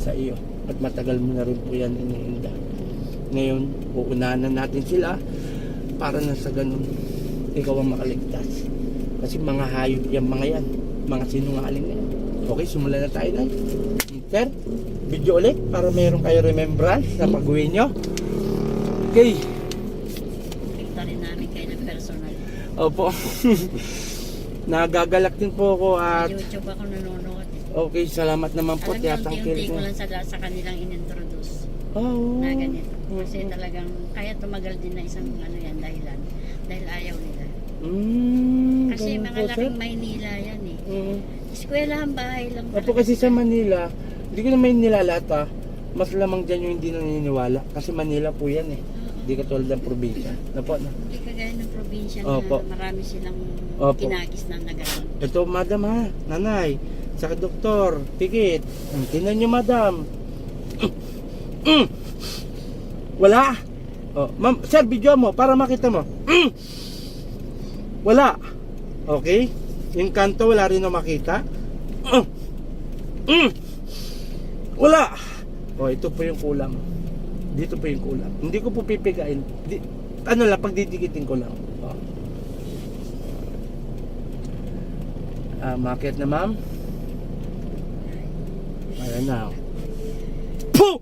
sa iyo. At matagal mo na rin po yan iniinda. Ngayon, uunahan na natin sila para na sa ganun, ikaw ang makaligtas. Kasi mga hayop yan, mga yan. Mga sinungaling na yan. Okay, simulan na tayo na. Sir, video ulit para mayroon kayo remembrance sa pag-uwi nyo. Okay. Kita rin namin kayo ng personal. Opo. Nagagalak din po ako at YouTube ako nanonood. Okay, salamat naman po. Alam niyo, Tiyatang unti-unti ko lang sa, sa kanilang inintroduce Oh. na ganito. Kasi talagang kaya tumagal din na isang ano yan dahilan. Dahil ayaw nila. Mm, Kasi ganun mga po, sir. laking Maynila yan eh. Mm. Eskwelahan bahay lang. Opo kasi sa Manila, hindi ko na may nilalata. Mas lamang dyan yung hindi naniniwala. Kasi Manila po yan eh. Hindi katulad ng probinsya. Napo, na. Hindi kagaya ng probinsya Opo. na marami silang Opo. kinagis na nagalan. Ito, madam ha, nanay, sa doktor, tikit. Mm, Tingnan nyo, madam. Wala. Oh, ma'am, sir, video mo para makita mo. Wala. Okay? Yung kanto, wala rin na makita. Wala. Oh, ito po yung kulang. Dito po yung kulang. Hindi ko po pipigain. Di, ano lang, pagdidikitin ko lang. Oh. Ah, market na ma'am. Ayan na. Puh!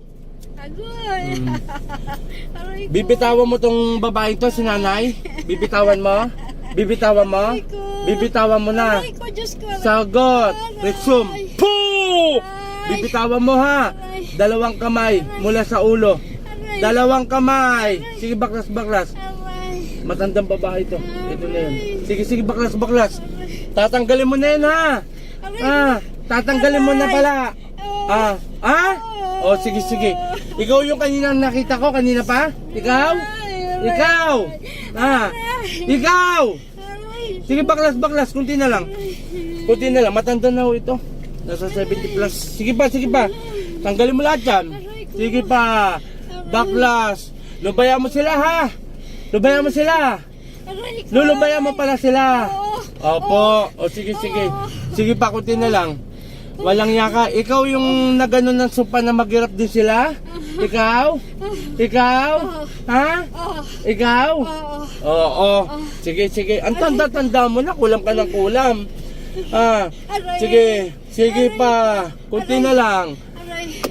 Agoy! Mm. Aray ko. Bibitawan mo tong babae to, si nanay? Bibitawan mo? Bibitawan mo? Aray ko. Bibitawan mo na. Aray ko, Diyos ko. aray. Sagot! Aray. Resume! Puh! Aray. Bibitawan mo ha! Aray. Dalawang kamay mula sa ulo. Aray. Dalawang kamay! Sige, baklas, baklas. Aray. Matandang babae to. Ito na yun. Sige, sige, baklas, baklas. Tatanggalin mo na yun ha! Aray. Ah, tatanggalin mo na pala. Ah, ah? Oh, sige, sige. Ikaw yung kanina nakita ko, kanina pa? Ikaw? Ikaw? Ah, ikaw? Sige, baklas, baklas. Kunti na lang. Kunti na lang. Matanda na ho ito. Nasa 70 plus. Sige pa, sige pa. Tanggalin mo lahat yan. Sige pa. Baklas. Lubayan mo sila, ha? Lubayan mo sila. Lulubayan mo pala sila. Opo. O sige, sige. Sige pa, kunti na lang. Walang yaka. Ikaw yung nagano ng sopa na maghirap din sila? Ikaw? Ikaw? Ha? Ikaw? Oh. Oo. Sige, sige. Ang tanda-tanda mo na. Kulam ka ng kulam. Ah, sige. Sige pa. Kunti na lang.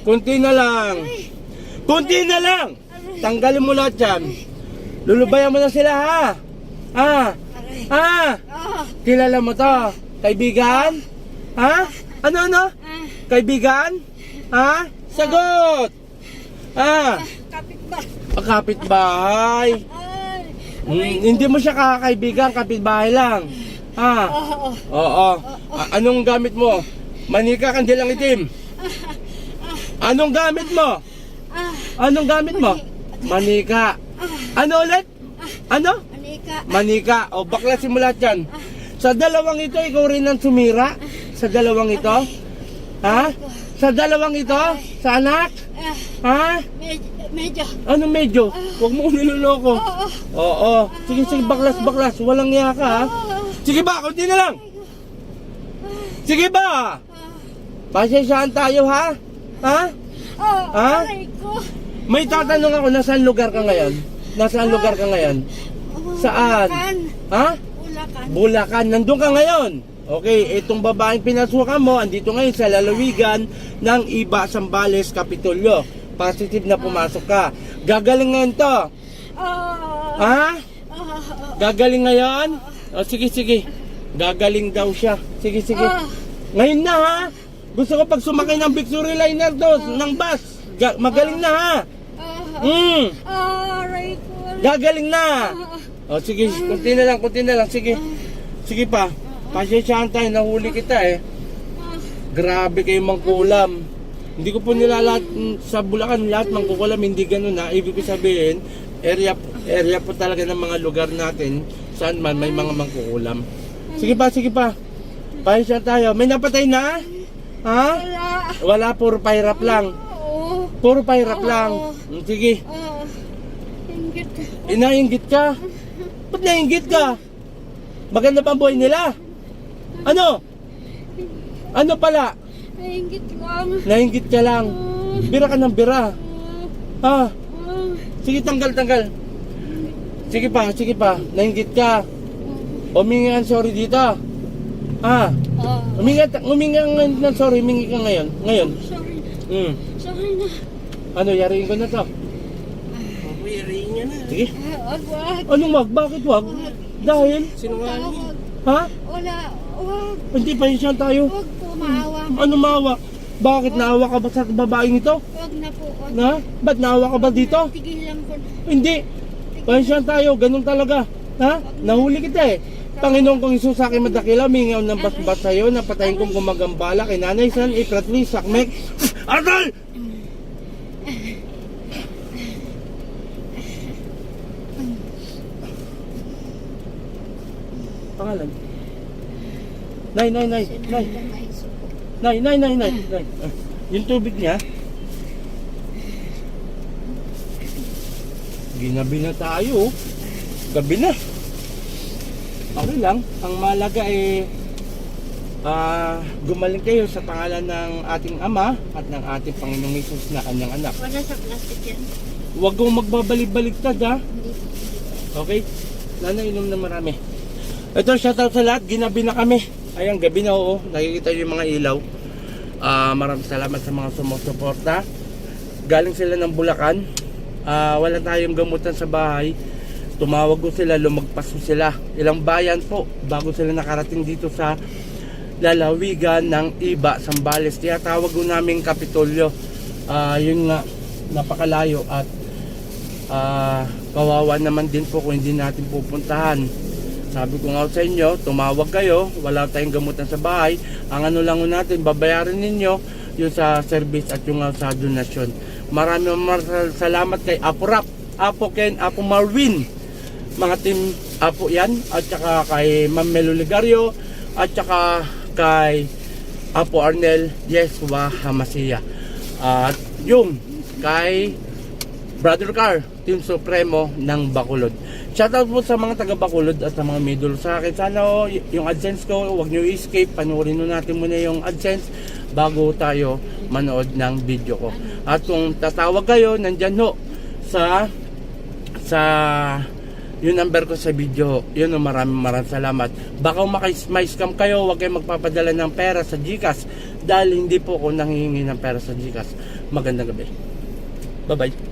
Kunti na lang. Kunti na lang. Tanggalin mo lahat yan. Lulubayan mo na sila ha. Ah. Ah. Ah. Kilala mo to? Kaibigan? Ha? Ano ano? Ah. Kaibigan? Ha? Sagot! Ah, Kapit ba? kapit bahay. Ay. Hmm, hindi mo siya kakaibigan, kapitbahay lang. Ha? Oo. Oo. A- anong gamit mo? Manika kandilang itim. Anong gamit mo? Ah. Anong gamit mo? Manika. Ano ulit? Ano? Anika. Manika. O bakla simulat yan. Sa dalawang ito, ikaw rin ang sumira? Sa dalawang ito? Ha? Sa dalawang ito? Sa anak? Ah. Ha? Medyo. Ano medyo? Huwag mo ko niloloko. Oo. Oo. Sige, sige, baklas, baklas. Walang iya ka, ha? Sige ba, kunti na lang. Sige ba? Pasensyaan tayo, ha? Ha? Oh, Ah? ko. May tatanong ako, nasaan lugar ka ngayon? Nasaan lugar ka ngayon? Saan? Ha? Bulacan, nandun ka ngayon. Okay, itong babaeng pinasukan mo, andito ngayon sa lalawigan ng Iba, Sambales, Kapitolyo. Positive na pumasok ka. Gagaling ngayon to. Oh. Ha? Oh. Gagaling ngayon? O, sige, sige. Gagaling daw siya. Sige, sige. Ah. Ngayon na ha. Gusto ko pag sumakay ng Victory Liner to, ng bus. Ga- magaling na ha. Oh. Hmm, Oh, aray ko. gagaling na. O, sige, kunti na lang, kunti na lang. Sige. Sige pa. Pasyensyahan tayo, nahuli kita eh. Grabe kayo mangkulam. Hindi ko po nilalat sa Bulacan lahat mangkukulam, hindi ganun na. Ibig ko sabihin, area area po talaga ng mga lugar natin saan man may mga mangkukulam. Sige pa, sige pa. Pasyensya tayo. May napatay na? Ha? Wala. Puro pahirap lang. Puro pahirap lang. Sige. Inainggit ka? Ba't nainggit ka? Maganda pa ang buhay nila? Ano? Ano pala? Ingit lang. Nainggit ka lang. Bira ka ng bira. Ha? Sige, tanggal, tanggal. Sige pa, sige pa. Nainggit ka. Humingi ka ng sorry dito. Ha? Oh, Humingi, humingi ng sorry, humingi ka ngayon. Ngayon. sorry. Hmm. Sorry na. Ano, yariin ko na to. Yariin niya na. Sige. Ah, Wag, wag. Anong wag? Bakit wag? Dahil? Sinungaling. Wag. Ha? Wala. Wag. Hindi pa yun tayo. Wag po maawa. Ano maawa? Bakit naawa ka ba sa babaeng ito? Wag na po. Wag. Na? Ba't naawa ka ba dito? Tigilan ko na. Hindi. Pasensya tayo, ganun talaga. Ha? Nahuli kita eh. Panginoon kong Isus sa akin madakila, mingaw ng basbas sa'yo, napatayin kong gumagambala kay Nanay San, Ipratli, Sakmek. Arnal! Pangalan? Nay, nay, nay, nay. Nay, nay, nay, nay, nay. Ah, Yung tubig niya. Ginabi na tayo. Gabi na. Okay lang. Ang malaga eh ah gumaling kayo sa pangalan ng ating Ama at ng ating Panginoong Isus na kanyang anak. Wala sa plastic yan. Huwag kong magbabalik-baliktad ha. Okay? Nana, inom na marami. Ito, shoutout sa lahat. Ginabi na kami. Ayan, gabi na oo. Nakikita nyo yung mga ilaw. Ah, maraming salamat sa mga sumusuporta. Galing sila ng Bulacan. Ah, wala tayong gamutan sa bahay. Tumawag ko sila, lumagpas ko sila. Ilang bayan po bago sila nakarating dito sa lalawigan ng Iba, Sambales. Tinatawag ko namin Kapitolyo. Ah, yun nga, napakalayo at Ah, kawawa naman din po kung hindi natin pupuntahan. Sabi ko nga sa inyo, tumawag kayo, wala tayong gamutan sa bahay. Ang ano lang natin, babayaran ninyo yung sa service at yung ah, sa donasyon. Maraming maraming salamat kay Apo Rap, Apo Ken, Apo Marvin. Mga team Apo yan, at saka kay Ma'am Melo Ligario, at saka kay Apo Arnel Yeswa Hamasiya. At yung kay Brother Car, Team Supremo ng Bacolod. Shoutout po sa mga taga Bacolod at sa mga middle sa akin. Sana oh, yung AdSense ko, huwag nyo i-escape. Panoorin nyo natin muna yung AdSense bago tayo manood ng video ko. At kung tatawag kayo, nandyan ho sa sa yung number ko sa video. Yun oh, maraming maraming salamat. Baka may scam kayo, huwag kayong magpapadala ng pera sa GCash dahil hindi po ako nangihingi ng pera sa GCash. Magandang gabi. Bye-bye.